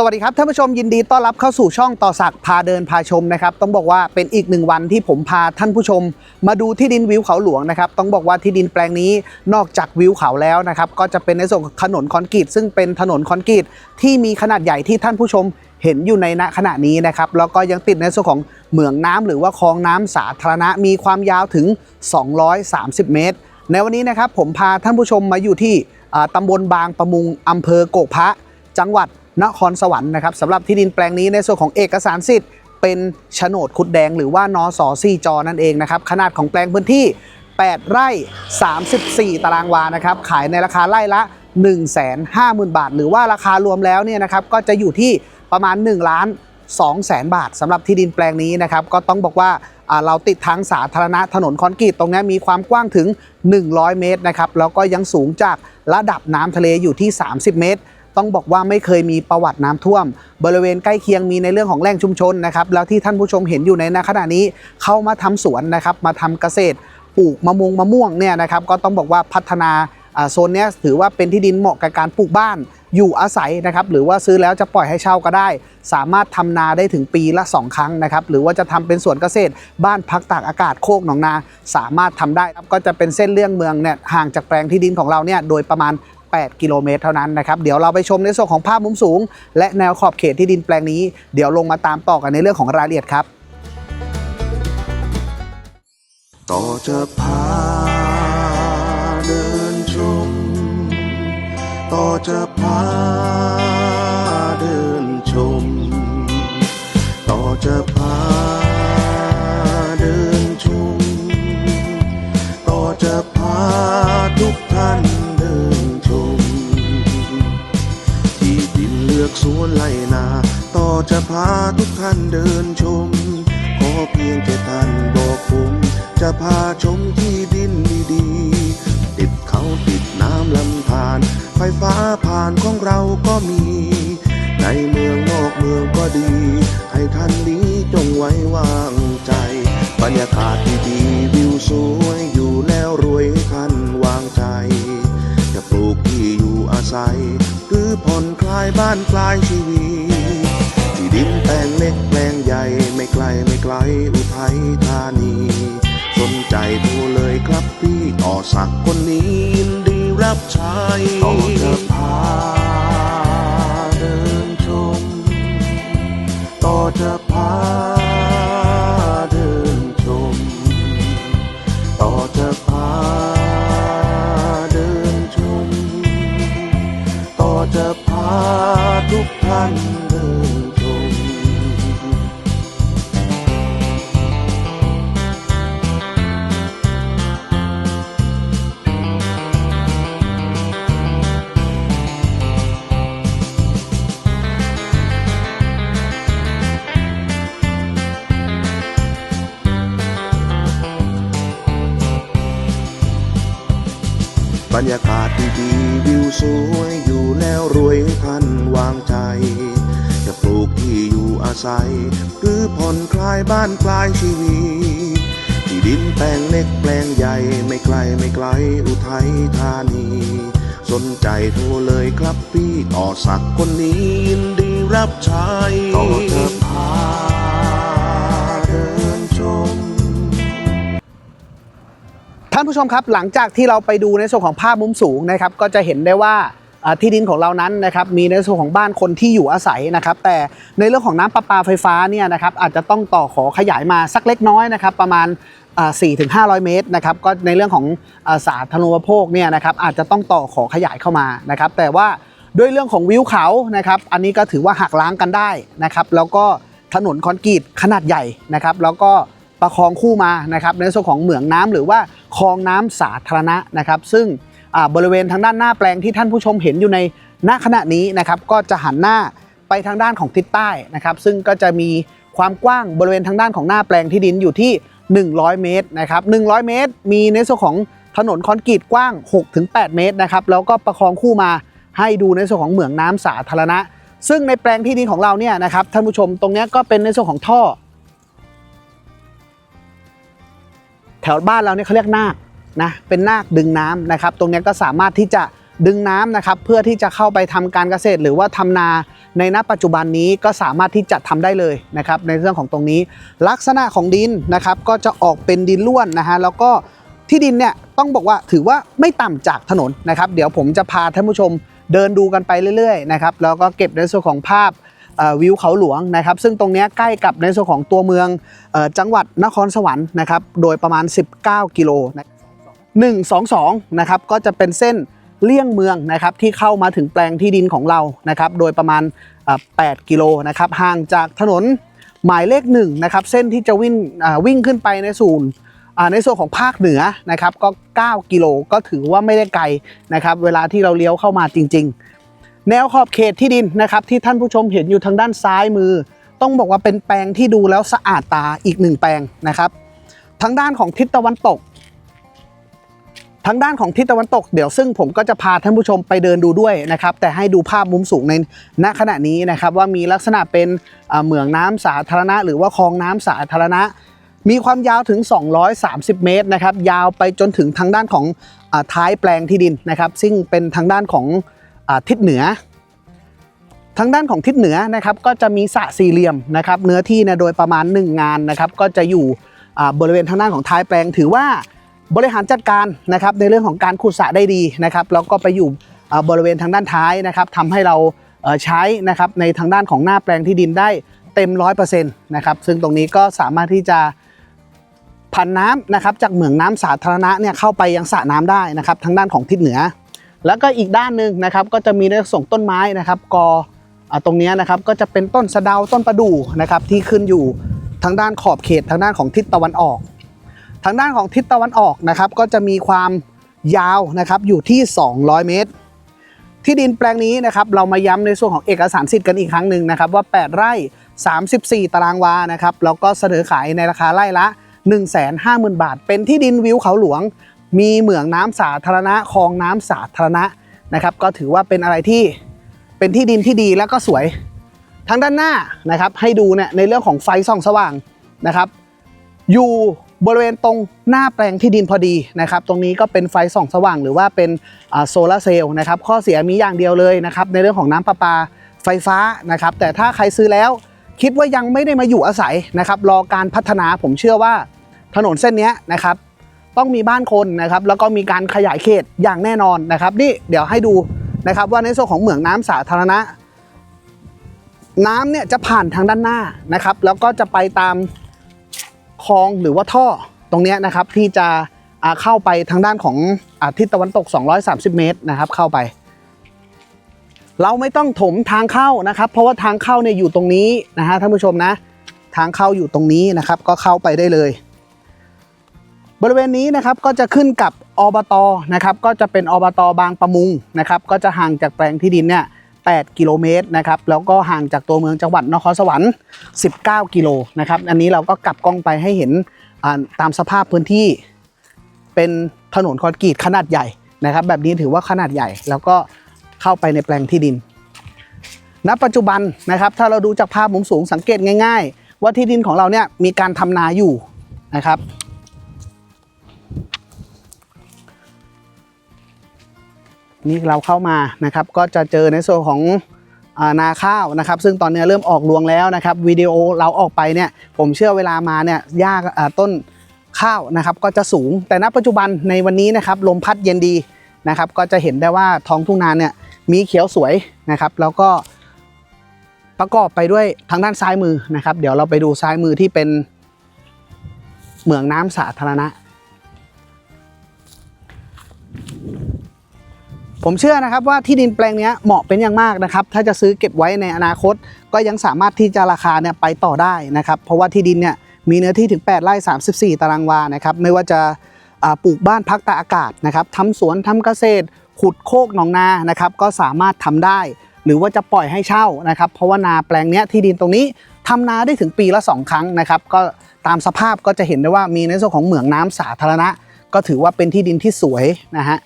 สวัสดีครับท่านผู้ชมยินดีต้อนรับเข้าสู่ช่องต่อสักพาเดินพาชมนะครับต้องบอกว่าเป็นอีกหนึ่งวันที่ผมพาท่านผู้ชม มาดูที่ดินวิวเขาหลวงนะครับต้องบอกว่าที่ดินแปลงนี้นอกจากวิวเขาแล้วนะครับก็จะเป็นในส่วนของถนนคอนกรีตซึ่งเป็นถนนคอนกรีตที่มีขนาดใหญ่ที่ท่านผู้ชมเห็นอยู่ในณขณะนี้นะครับแล้วก็ยังติดในส่วนของเหมืองน้ำหรือว่าคลองน้ำสาธารณะมีความยาวถึง 230 เมตร ในวันนี้นะครับผมพาท่านผู้ชมมาอยู่ที่อ่าตำบลบางประมุงอำเภอโกกพระจังหวัด นครสวรรค์นะครับสำหรับที่ดินแปลงนี้ในส่วนของเอกสารสิทธิ์ เป็นโฉนดคุดแดงหรือว่านอสอซีจอนั่นเองนะครับขนาดของแปลงพื้นที่ 8 ไร่ 34 ตารางวานะครับขายในราคาไร่ละ 150,000 บาท หรือว่าราคารวมแล้วเนี่ยนะครับก็จะอยู่ที่ประมาณ 1 ล้าน2แสนบาทสำหรับที่ดินแปลงนี้นะครับก็ต้องบอกว่าอ่าเราติดทางสาธารณะถนนคอนกรีตตรงนี้มีความกว้างถึง 100 เมตรนะครับแล้วก็ยังสูงจากระดับน้ำทะเลอยู่ที่ 30 เมตร ต้องบอกว่าไม่เคยมีประวัติน้ำท่วม บริเวณใกล้เคียงมีในเรื่องของแหล่งชุมชนนะครับแล้วที่ท่านผู้ชมเห็นอยู่ในณขณะนี้เข้ามาทำสวนนะครับมาทำเกษตรปลูกมะม่วงมะม่วงเนี่ยนะครับก็ต้องบอกว่าพัฒนาโซนนี้ถือว่าเป็นที่ดินเหมาะกับการปลูกบ้านอยู่อาศัยนะครับหรือว่าซื้อแล้วจะปล่อยให้เช่าก็ได้ สามารถทำนาได้ถึงปีละ 2 ครั้งนะครับหรือว่าจะทำเป็นสวนเกษตร บ้านพักตากอากาศโคกหนองนา สามารถทำได้ครับก็จะเป็นเส้นเลี่ยงเมืองเนี่ยห่างจากแปลงที่ดินของเราเนี่ยโดยประมาณ 8 กิโลเมตรเท่านั้นนะครับ เดี๋ยวเราไปชมในส่วนของภาพมุมสูง และแนวขอบเขตที่ดินแปลงนี้ เดี๋ยวลงมาตามต่อกันในเรื่องของรายละเอียดครับ ต่อจะพาเดินชม ต่อจะพา วนไล่นา ต่อจะพาทุกท่านเดินชม ขอเพียงแค่ท่านบอกผม จะพาชมที่ดินดีๆติดเขาติดน้ำลำธารไฟฟ้าผ่านของเราก็มี ในเมืองนอกเมืองก็ดี ให้ท่านนี้จงไว้วางใจ บรรยากาศดีๆวิวสวยอยู่แล้วรวยให้ท่านวางใจ จะปลูกที่อยู่อาศัย ผ่อนคลายบ้านคลายชีวิตที่ดินแปลงเล็กแปลงใหญ่ไม่ไกลไม่ไกลอุทัยธานี สนใจโทรเลยครับพี่ต่อสักคนนี้ยินดีรับใช้ จะพาทุกท่าน บรรยากาศดีๆวิวสวยอยู่แล้วรวยให้ท่านวางใจ จะปลูกที่อยู่อาศัย หรือผ่อนคลายบ้านปลายชีวิตที่ดินแปลงเล็กแปลงใหญ่ไม่ไกลไม่ไกลอุทัยธานี สนใจโทรเลยครับพี่ต่อสักคนนี้ยินดีรับใช้ต่อจะ ท่านผู้ชมครับหลังจากที่เราไปดูในส่วนของภาพมุมสูงนะครับก็จะเห็นได้ว่าที่ดินของเรานั้นนะครับมีในส่วนของบ้านคนที่อยู่อาศัยนะครับ แต่ในเรื่องของน้ำประปาไฟฟ้าเนี่ยนะครับอาจจะต้องต่อขอขยายมาสักเล็กน้อยนะครับ ประมาณ4ถึง500 เมตรนะครับก็ในเรื่องของสาธารณูปโภคเนี่ยนะครับอาจจะต้องต่อขอขยายเข้ามานะครับ แต่ว่าด้วยเรื่องของวิวเขานะครับอันนี้ก็ถือว่าหักล้างกันได้นะครับ แล้วก็ถนนคอนกรีตขนาดใหญ่นะครับ แล้วก็ ประคองคู่มานะครับในส่วนของเหมืองน้ำหรือว่าคลองน้ำสาธารณะนะครับ ซึ่งบริเวณทางด้านหน้าแปลงที่ท่านผู้ชมเห็นอยู่ในณขณะนี้นะครับก็จะหันหน้าไปทางด้านของทิศใต้นะครับ ซึ่งก็จะมีความกว้างบริเวณทางด้านของหน้าแปลงที่ดินอยู่ที่ 100 เมตรนะครับ100 เมตร มีในส่วนของถนนคอนกรีตกว้าง 6-8 เมตรนะครับแล้วก็ประคองคู่มาให้ดูในส่วนของเหมืองน้ำสาธารณะ ซึ่งในแปลงที่ดินของเราเนี่ยนะครับท่านผู้ชมตรงนี้ก็เป็นในส่วนของท่อ ถวบ้านเราเนี่ยเขาเรียกนาคนะเป็นนาคดึงน้ำนะครับ ตรงนี้ก็สามารถที่จะดึงน้ำนะครับ เพื่อที่จะเข้าไปทำการเกษตร หรือว่าทำนาในณปัจจุบันนี้ก็สามารถที่จะทำได้เลยนะครับ ในเรื่องของตรงนี้ ลักษณะของดินนะครับ ก็จะออกเป็นดินล้วนนะฮะแล้วก็ที่ดินเนี่ยต้องบอกว่าถือว่าไม่ต่ำจากถนนนะครับ เดี๋ยวผมจะพาท่านผู้ชมเดินดูกันไปเรื่อยๆนะครับแล้วก็เก็บในส่วนของภาพ วิวเขาหลวงนะครับ ซึ่งตรงนี้ใกล้กับในส่วนของตัวเมืองออจังหวัดนครสวรรค์นะครับ โดยประมาณ 19 กิโลนะ122 นะครับ ก็จะเป็นเส้นเลี่ยงเมืองนะครับที่เข้ามาถึงแปลงที่ดินของเรานะครับ โดยประมาณ 8 กิโลนะครับห่างจากถนนหมายเลขหนึ่งนะครับเส้นที่จะวิ่งวิ่งขึ้นไปในศูนย์ในส่วนของภาคเหนือนะครับก็ 9 กิโลก็ถือว่าไม่ได้ไกลนะครับ เวลาที่เราเลี้ยวเข้ามาจริง ๆ แนวขอบเขตที่ดินนะครับที่ท่านผู้ชมเห็นอยู่ทางด้านซ้ายมือ ต้องบอกว่าเป็นแปลงที่ดูแล้วสะอาดตาอีกหนึ่งแปลงนะครับทางด้านของทิศตะวันตก ทางด้านของทิศตะวันตก เดี๋ยวซึ่งผมก็จะพาท่านผู้ชมไปเดินดูด้วยนะครับ แต่ให้ดูภาพมุมสูงในณขณะนี้นะครับ ว่ามีลักษณะเป็นเหมืองน้ำสาธารณะ หรือว่าคลองน้ำสาธารณะ มีความยาวถึง 230 เมตรนะครับ ยาวไปจนถึงทางด้านของอท้ายแปลงที่ดินนะครับ ซึ่งเป็นทางด้านของ ทิศเหนือ ทางด้านของทิศเหนือนะครับก็จะมีสระสี่เหลี่ยมนะครับเนื้อที่นี่ยโดยประมาณ 1 งานนะครับก็จะอยู่บริเวณทางด้านของท้ายแปลง ถือว่าบริหารจัดการนะครับในเรื่องของการขุดสระได้ดีนะครับแล้วก็ไปอยู่บริเวณทางด้านท้ายนะครับทำให้เราใช้นะครับในทางด้านของหน้าแปลงที่ดินได้เต็มร้อยเปอร์เซ็นต์นะครับซึ่งตรงนี้ก็สามารถที่จะพันน้ำนะครับจากเหมืองน้ำสาธารณะเนี่ยเข้าไปยังสระน้ำได้นะครับทางด้านของทิศเหนือ แล้วก็อีกด้านหนึ่งนะครับก็จะมีในส่วนต้นไม้นะครับกอตรงนี้นะครับก็จะเป็นต้นสะเดาต้นประดู่นะครับที่ขึ้นอยู่ทางด้านขอบเขตทางด้านของทิศตะวันออก ทางด้านของทิศตะวันออกนะครับก็จะมีความยาวนะครับอยู่ที่ 200 เมตร ที่ดินแปลงนี้นะครับเรามาย้ำในส่วนของเอกสารสิทธิ์กันอีกครั้งหนึ่งนะครับว่า 8 ไร่ 34 ตารางวานะครับแล้วก็เสนอขายในราคาไร่ละ 150,000 บาท เป็นที่ดินวิวเขาหลวง มีเหมืองน้ำสาธารณะคลองน้ำสาธารณะนะครับ ก็ถือว่าเป็นอะไรที่เป็นที่ดินที่ดีแล้วก็สวยทางด้านหน้านะครับ ให้ดูเนี่ยในเรื่องของไฟส่องสว่างนะครับ อยู่บริเวณตรงหน้าแปลงที่ดินพอดีนะครับ ตรงนี้ก็เป็นไฟส่องสว่าง หรือว่าเป็นโซลาเซลล์นะครับ ข้อเสียมีอย่างเดียวเลยนะครับ ในเรื่องของน้ำประปาไฟฟ้านะครับ แต่ถ้าใครซื้อแล้วคิดว่ายังไม่ได้มาอยู่อาศัยนะครับ รอการพัฒนาผมเชื่อว่าถนนเส้นนี้นะครับ ต้องมีบ้านคนนะครับแล้วก็มีการขยายเขตอย่างแน่นอนนะครับนี่เดี๋ยวให้ดูนะครับว่าในส่วนของเหมืองน้ำสาธารณะ น้ำเนี่ยจะผ่านทางด้านหน้านะครับ แล้วก็จะไปตามคลองหรือว่าท่อตรงนี้นะครับที่จะเข้าไปทางด้านของอาทิศตะวันตก 230 เมตรนะครับ เข้าไป เราไม่ต้องถมทางเข้านะครับ เพราะว่าทางเข้าเนี่ยอยู่ตรงนี้นะฮะท่านผู้ชมนะ ทางเข้าอยู่ตรงนี้นะครับ ก็เข้าไปได้เลย บริเวณนี้นะครับก็จะขึ้นกับอบตนะครับก็จะเป็นอบตบางประมุงนะครับก็จะห่างจากแปลงที่ดินเนี่ย8กิโลเมตรนะครับแล้วก็ห่างจากตัวเมืองจังหวัดนครสวรรค์ 19 กิโลนะครับอันนี้เราก็กลับกล้องไปให้เห็นตามสภาพพื้นที่เป็นถนนคอนกรีตขนาดใหญ่นะครับ แบบนี้ถือว่าขนาดใหญ่ แล้วก็เข้าไปในแปลงที่ดิน ณ ปัจจุบันนะครับ ถ้าเราดูจากภาพมุมสูงสังเกตง่าย ๆ ว่าที่ดินของเราเนี่ยมีการทำนาอยู่นะครับ นี่เราเข้ามานะครับ ก็จะเจอในส่วนของนาข้าวนะครับ ซึ่งตอนนี้เริ่มออกรวงแล้วนะครับวิดีโอเราออกไปเนี่ย ผมเชื่อเวลามาเนี่ยหญ้าอ่าต้นข้าวนะครับ ก็จะสูงแต่ณปัจจุบันในวันนี้นะครับ ลมพัดเย็นดีนะครับ ก็จะเห็นได้ว่าท้องทุ่งนาเนี่ยมีเขียวสวยนะครับ แล้วก็ประกอบไปด้วยทางด้านซ้ายมือนะครับ เดี๋ยวเราไปดูซ้ายมือที่เป็นเหมืองน้ำสาธารณะ ผมเชื่อนะครับว่าที่ดินแปลงนี้เหมาะเป็นอย่างมากนะครับ ถ้าจะซื้อเก็บไว้ในอนาคต ก็ยังสามารถที่จะราคาเนี่ยไปต่อได้นะครับ เพราะว่าที่ดินเนี่ยมีเนื้อที่ถึง 8 ไร่ 34 ตารางวานะครับ ไม่ว่าจะปลูกบ้านพักตากอากาศนะครับทำสวนทำเกษตร ขุดโคกหนองนานะครับ ก็สามารถทำได้ หรือว่าจะปล่อยให้เช่านะครับ เพราะว่านาแปลงนี้ที่ดินตรงนี้ทำนาได้ถึงปีละ 2 ครั้งนะครับ ก็ตามสภาพก็จะเห็นได้ว่ามีในส่วนของเหมืองน้ำสาธารณะ ก็ถือว่าเป็นที่ดินที่สวยนะฮะ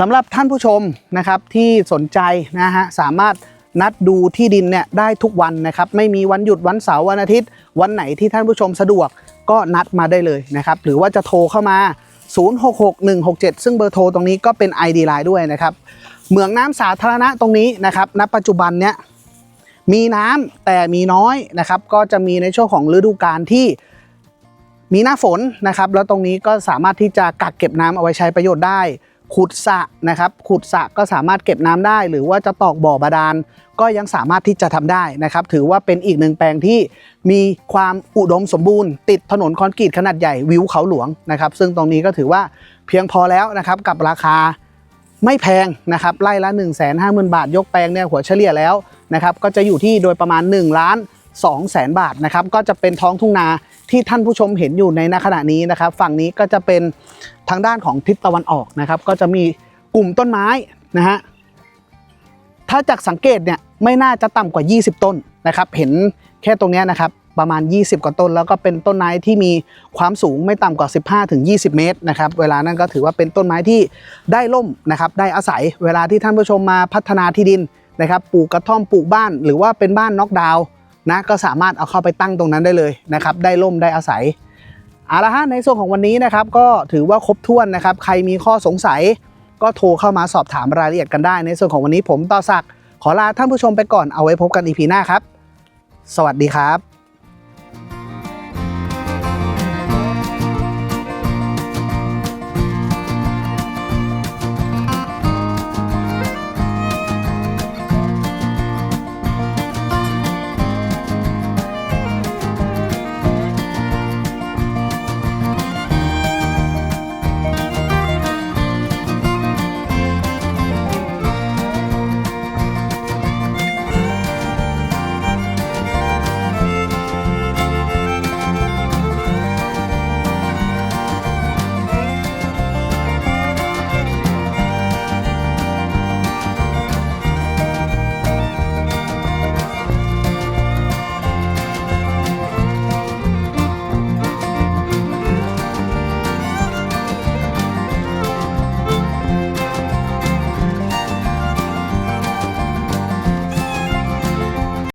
สำหรับท่านผู้ชมนะครับที่สนใจนะฮะสามารถนัดดูที่ดินเนี่ยได้ทุกวันนะครับไม่มีวันหยุดวันเสาร์วันอาทิตย์ วันไหนที่ท่านผู้ชมสะดวกก็นัดมาได้เลยนะครับหรือว่าจะโทรเข้ามา 066167 ซึ่งเบอร์โทรตรงนี้ก็เป็น ID Line ด้วยนะครับเหมืองน้ำสาธารณะตรงนี้นะครับณปัจจุบันเนี้ยมีน้ำแต่มีน้อยนะครับก็จะมีในช่วงของฤดูกาลที่มีหน้าฝนนะครับแล้วตรงนี้ก็สามารถที่จะกักเก็บน้ำเอาไว้ใช้ประโยชน์ได้ ขุดสระนะครับ ขุดสระก็สามารถเก็บน้ำได้ หรือว่าจะตอกบ่อบาดาลก็ยังสามารถที่จะทำได้นะครับ ถือว่าเป็นอีกหนึ่งแปลงที่มีความอุดมสมบูรณ์ ติดถนนคอนกรีตขนาดใหญ่วิวเขาหลวงนะครับ ซึ่งตรงนี้ก็ถือว่าเพียงพอแล้วนะครับกับราคาไม่แพงนะครับไร่ละ 1 5 0 0 0 0 บาท ยกแปลงเนี่ยหัวเฉลี่ยแล้วนะครับก็จะอยู่ที่โดยประมาณ1ล้าน2แสนบาทนะครับก็จะเป็นท้องทุ่งนา ที่ท่านผู้ชมเห็นอยู่ในณขณะนี้นะครับ ฝั่งนี้ก็จะเป็นทางด้านของทิศตะวันออกนะครับ ก็จะมีกลุ่มต้นไม้นะฮะถ้าจากสังเกตเนี่ยไม่น่าจะต่ำกว่า 20 ต้นนะครับ เห็นแค่ตรงนี้นะครับประมาณ 20 กว่าต้น แล้วก็เป็นต้นไม้ที่มีความสูงไม่ต่ำกว่า 15ถึง20 เมตรนะครับเวลานั้นก็ถือว่าเป็นต้นไม้ที่ได้ล่มนะครับได้อาศัยเวลาที่ท่านผู้ชมมาพัฒนาที่ดินนะครับปลูกกระท่อมปลูกบ้าน หรือว่าเป็นบ้านน็อกดาวน์ นะก็สามารถเอาเข้าไปตั้งตรงนั้นได้เลยนะครับ ได้ล่มได้อาศัยเอาละฮะในส่วนของวันนี้นะครับก็ถือว่าครบถ้วนนะครับ ใครมีข้อสงสัย ก็โทรเข้ามาสอบถามรายละเอียดกันได้ ในส่วนของวันนี้ผมต่อศักขอลาท่านผู้ชมไปก่อนเอาไว้พบกันอีพีหน้าครับ สวัสดีครับ